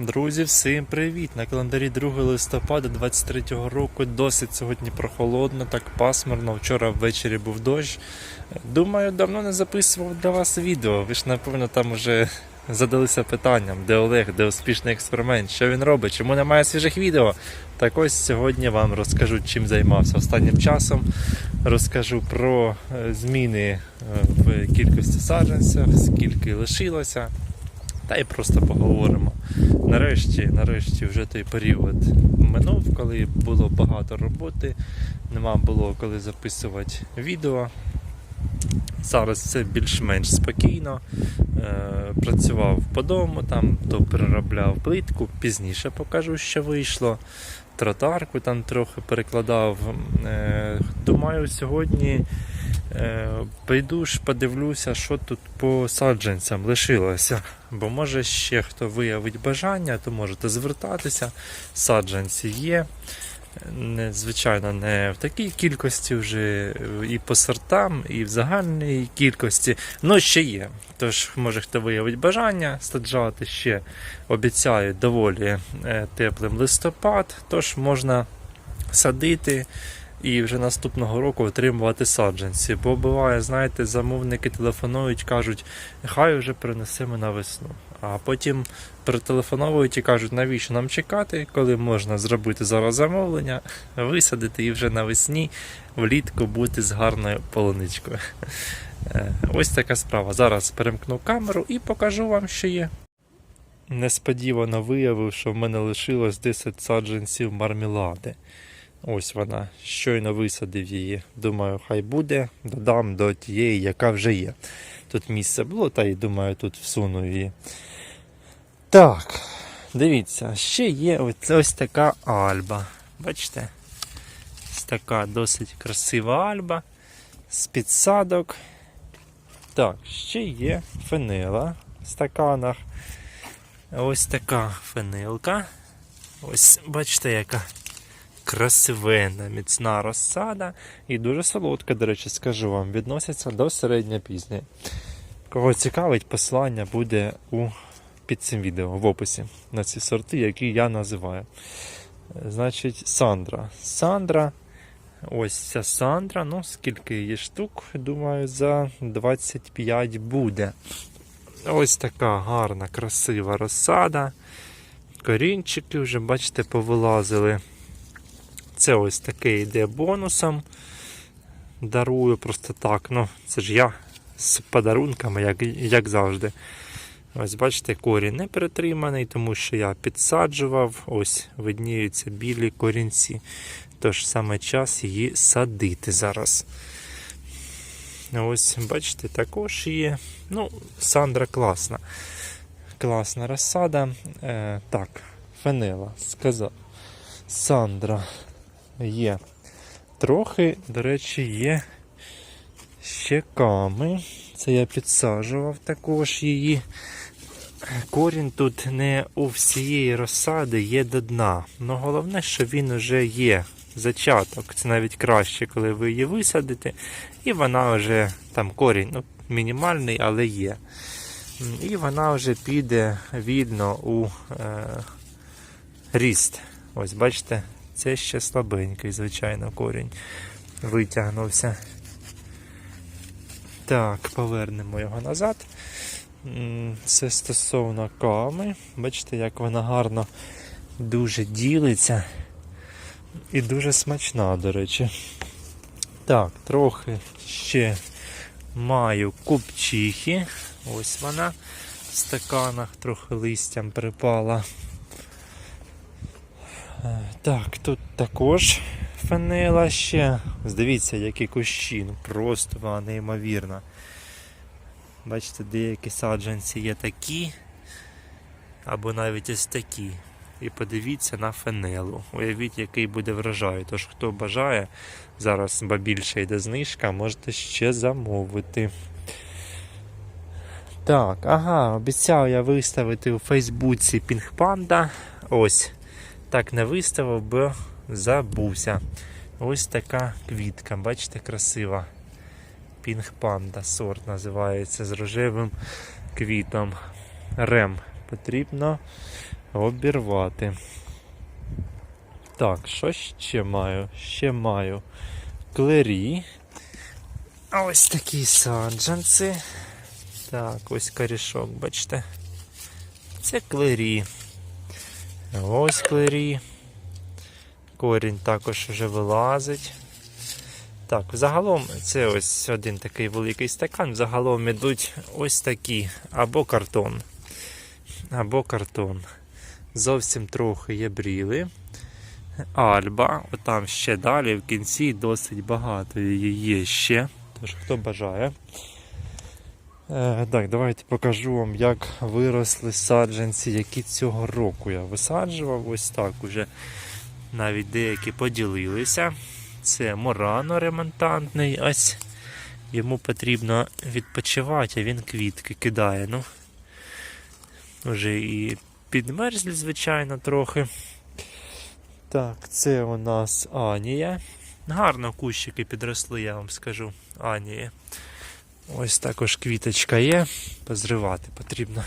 Друзі, всім привіт! На календарі 2 листопада 23 року досить сьогодні прохолодно, так пасмурно. Вчора ввечері був дощ. Думаю, давно не записував для вас відео. Ви ж, напевно, там уже задалися питанням, де Олег, де успішний експеримент, що він робить, чому немає свіжих відео. Так ось сьогодні вам розкажу, чим займався останнім часом. Розкажу про е, зміни е, в кількості саджанців, скільки лишилося. Та й просто поговоримо. Нарешті, нарешті, вже той період минув, коли було багато роботи, нема було коли записувати відео. Зараз все більш-менш спокійно. Е, працював по дому, там то переробляв плитку, пізніше покажу, що вийшло. Тротарку там трохи перекладав. Е, думаю, сьогодні прийду ж, подивлюся, що тут по саджанцям лишилося. Бо може ще хто виявить бажання, то можете звертатися. Саджанці є. Не, звичайно, не в такій кількості вже е, і по сортам, і в загальній кількості. Ну, ще є. Тож, може хто виявить бажання саджати ще. Обіцяю доволі е, теплим листопад, тож можна садити і вже наступного року отримувати саджанці. Бо буває, знаєте, замовники телефонують, кажуть, хай вже перенесемо на весну. А потім перетелефоновують і кажуть, навіщо нам чекати, коли можна зробити зараз замовлення, висадити і вже навесні влітку бути з гарною полуничкою. Е, Ось така справа. Зараз перемкну камеру і покажу вам, що є. Несподівано виявив, що в мене лишилось 10 саджанців мармелади. Ось вона. Щойно висадив її. Думаю, хай буде. Додам до тієї, яка вже є. Тут місце було, та й думаю, тут всуну її. Так, дивіться, ще є ось, ось така альба. Бачите? Ось така досить красива альба з підсадок. Так, ще є фенела в стаканах. Ось така фенилка. Ось бачите, яка красивенна, міцна розсада і дуже солодка, до речі, скажу вам, відноситься до середньопізньої. Кого цікавить, посилання буде у, під цим відео в описі на ці сорти, які я називаю. Значить, Сандра. Сандра. Ось ця Сандра, ну скільки є штук, думаю, за 25 буде. Ось така гарна, красива розсада. Корінчики вже, бачите, повилазили. Це ось таке йде бонусом. Дарую просто так. Ну, це ж я з подарунками, як, як завжди. Ось, бачите, корінь не перетриманий, тому що я підсаджував. Ось видніються білі корінці. Тож саме час її садити зараз. Ось, бачите, також є. Ну, Сандра класна. Класна розсада. Е, так, фенела сказав. Сандра є. Трохи, до речі, є щеками. Це я підсаджував також її. Корінь тут не у всієї розсади є до дна. Ну головне, що він вже є. Зачаток. Це навіть краще, коли ви її висадите, і вона вже там корінь ну, мінімальний, але є. І вона вже піде вільно у е, ріст. Ось бачите, це ще слабенький, звичайно, корінь витягнувся. Так, повернемо його назад. Це стосовно ками. Бачите, як вона гарно дуже ділиться. І дуже смачна, до речі. Так, трохи ще маю купчихи. Ось вона в стаканах трохи листям припала. Е, Так, тут також фенела ще. Дивіться, які кущі, ну просто вона неймовірна. Бачите, деякі саджанці є такі, або навіть ось такі. І подивіться на фенелу. Уявіть, який буде врожай. Тож, хто бажає, зараз ба більше йде знижка, можете ще замовити. Так, ага, обіцяв я виставити у Фейсбуці Пінгпанда. Ось. Так не виставив, бо забувся. Ось така квітка, бачите, красива. Пінгпанда сорт називається з рожевим квітом. Рем потрібно обірвати. Так, що ще маю? Ще маю клері. Ось такі саджанці. Так, ось корішок, бачите. Це клері. Ось клері. Корінь також вже вилазить. Так, загалом це ось один такий великий стакан. Загалом ідуть ось такі або картон. Або картон. Зовсім трохи є бріли. Альба, отам ще далі в кінці досить багато її є ще. Тож хто бажає. Е, так, давайте покажу вам, як виросли саджанці, які цього року я висаджував. Ось так уже навіть деякі поділилися. Це Морано ремонтантний. Ось йому потрібно відпочивати, а він квітки кидає. Ну, вже і підмерзлі, звичайно, трохи. Так, це у нас Анія. Гарно кущики підросли, я вам скажу. Анії. Ось також квіточка є. Позривати потрібно.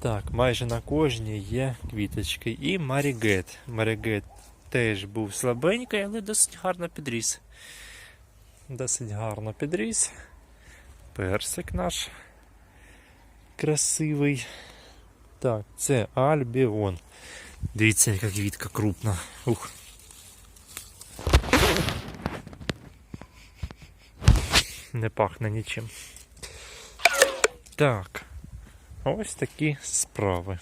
Так, майже на кожній є квіточки. І Марігет. Марігет теж був слабенький, але досить гарно підріс. Досить гарно підріс. Персик наш красивий. Так, це Альбіон. Дивіться, яка квітка крупна. Ух. Не пахне нічим. Так. Ось такі справи.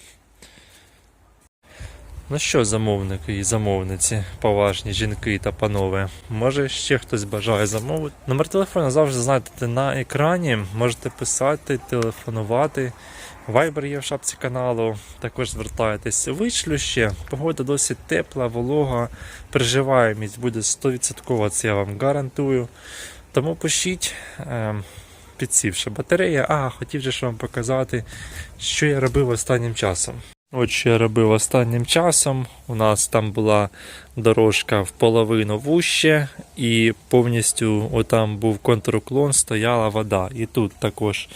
Ну що, замовники і замовниці, поважні жінки та панове, може ще хтось бажає замовити. Номер телефону завжди знайдете на екрані. Можете писати, телефонувати. Вайбер є в шапці каналу. Також звертайтесь. Вишлю ще. Погода досить тепла, волога, приживаємість буде 100%, це я вам гарантую. Тому пишіть. Е, Підсівша батарея. А, хотів же ж вам показати, що я робив останнім часом. От що я робив останнім часом. У нас там була дорожка в половину вуще, і повністю отам був контруклон, стояла вода. І тут також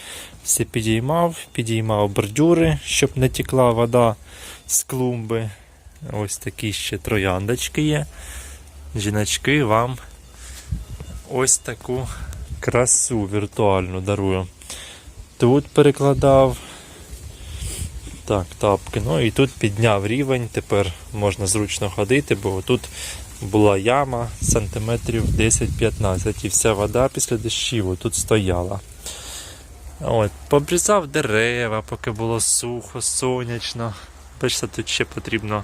все підіймав, підіймав бордюри, щоб не текла вода з клумби. Ось такі ще трояндочки є. Жіночки вам ось таку красу віртуальну дарую. Тут перекладав. Так, тапки. Ну і тут підняв рівень, тепер можна зручно ходити, бо тут була яма сантиметрів 10-15 і вся вода після дощів тут стояла. От, Побрізав дерева, поки було сухо, сонячно. Бачите, тут ще потрібно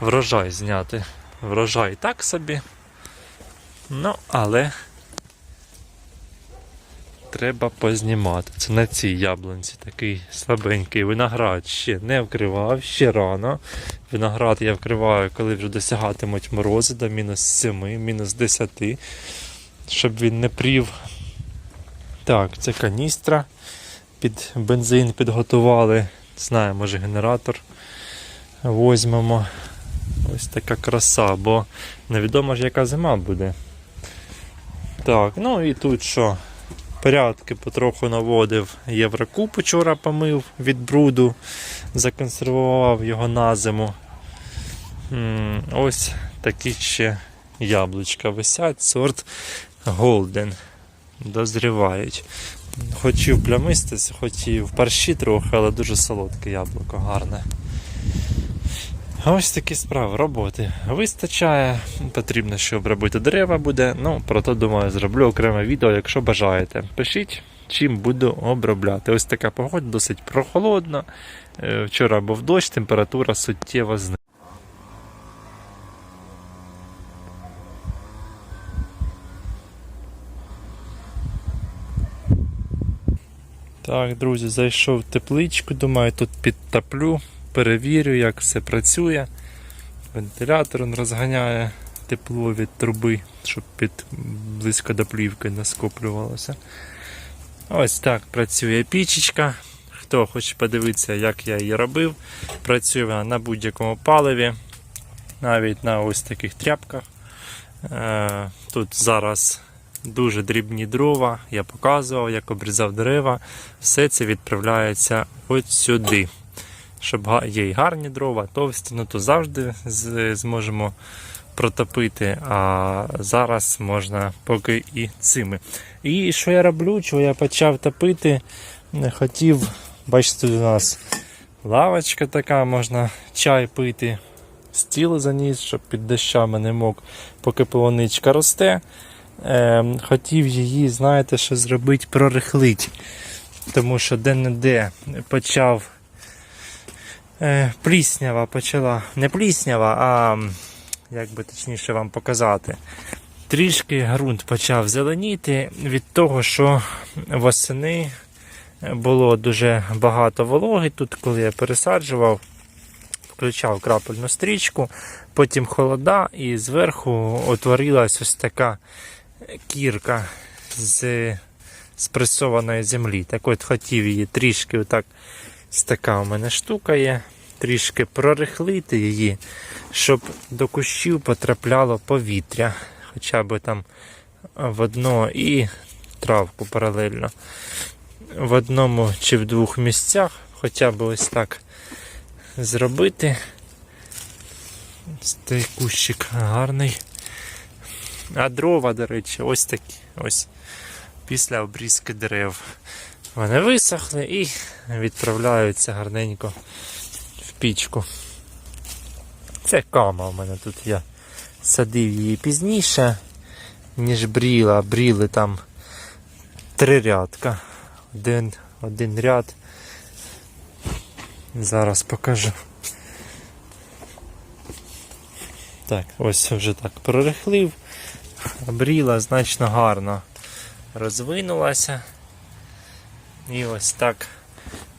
врожай зняти. Врожай так собі. Ну, але треба познімати. Це на цій яблунці такий слабенький виноград ще не вкривав, ще рано. Виноград я вкриваю, коли вже досягатимуть морози до мінус 7, мінус 10, щоб він не прів. Так, це каністра. Під бензин підготували. Знаю, може генератор возьмемо. Ось така краса, бо невідомо ж яка зима буде. Так, ну і тут що? Порядки потроху наводив. Єврокуб вчора помив від бруду, законсервував його на зиму. Ось такі ще яблучка висять, сорт Golden. Дозрівають. Хотів плямистись, хотів парші трохи, але дуже солодке яблуко, гарне. Ось такі справи, роботи. Вистачає, потрібно, щоб робити дерева буде. Ну, про то думаю, зроблю окреме відео, якщо бажаєте. Пишіть, чим буду обробляти. Ось така погода, досить прохолодна. Е, Вчора був дощ, температура суттєво знизилася. Так, друзі, зайшов в тепличку, думаю, тут підтоплю, перевірю, як все працює. Вентилятор він розганяє тепло від труби, щоб під близько до плівки не скоплювалося. Ось так працює пічечка. Хто хоче подивитися, як я її робив, працює вона на будь-якому паливі, навіть на ось таких тряпках. Е, Тут зараз дуже дрібні дрова, я показував, як обрізав дерева. Все це відправляється от сюди. Щоб є й гарні дрова, товсті, ну то завжди зможемо протопити, а зараз можна поки і цими. І що я роблю, чого я почав топити, хотів, бачите, у нас лавочка така, можна чай пити, стіл заніс, щоб під дощами не мог, поки полуничка росте. Е, хотів її, знаєте, що зробити, прорихлить. Тому що де-не-де почав е, пліснява почала. Не пліснява, а як би точніше вам показати. Трішки ґрунт почав зеленіти від того, що восени було дуже багато вологи. Тут, коли я пересаджував, включав крапельну стрічку, потім холода, і зверху утворилась ось така кірка з спресованої землі. Так от хотів її трішки, отак, ось така у мене штука є, трішки прорихлити її, щоб до кущів потрапляло повітря, хоча б там в одно і травку паралельно. В одному чи в двох місцях, хоча б ось так зробити. Цей кущик гарний. А дрова, до речі, ось такі. Ось після обрізки дерев. Вони висохли і відправляються гарненько в пічку. Це кама у мене тут я садив її пізніше, ніж бріла. Бріли там три рядка. Один, один ряд. Зараз покажу. Так, ось вже так прорихлив. Бріла значно гарно розвинулася. І ось так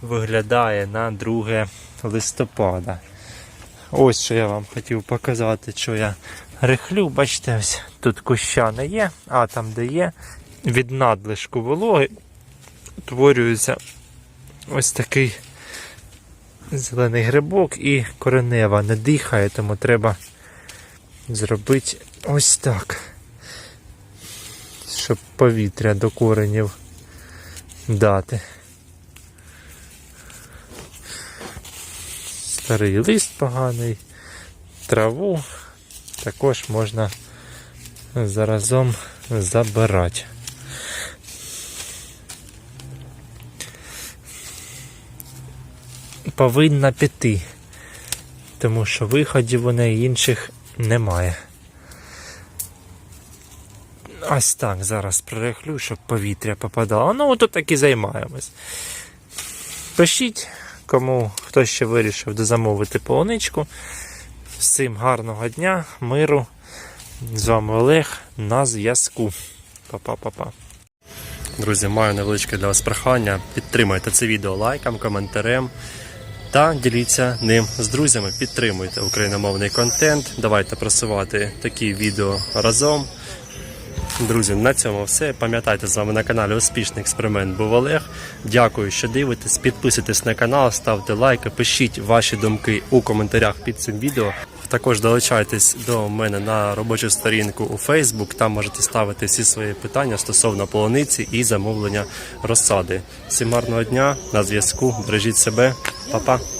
виглядає на 2 листопада. Ось що я вам хотів показати, що я рихлю. Бачите, ось тут куща не є, а там де є, від надлишку вологи утворюється ось такий зелений грибок і коренева не дихає, тому треба зробити ось так щоб повітря до коренів дати. Старий лист поганий, траву також можна заразом забирати. Повинна піти, тому що виходів у неї інших немає. Ось так зараз прирехлю, щоб повітря попадало. Ну, тут так і займаємось. Пишіть, кому хто ще вирішив дозамовити полуничку. Всім гарного дня, миру. З вами Олег на зв'язку. Па-па-па-па. Друзі, маю невеличке для вас прохання. Підтримайте це відео лайком, коментарем та діліться ним з друзями. Підтримуйте україномовний контент. Давайте просувати такі відео разом. Друзі, на цьому все. Пам'ятайте, з вами на каналі Успішний експеримент був Олег. Дякую, що дивитесь. Підписуйтесь на канал, ставте лайки, пишіть ваші думки у коментарях під цим відео. Також долучайтесь до мене на робочу сторінку у Facebook. Там можете ставити всі свої питання стосовно полуниці і замовлення розсади. Всім гарного дня на зв'язку. Бережіть себе, Па-па.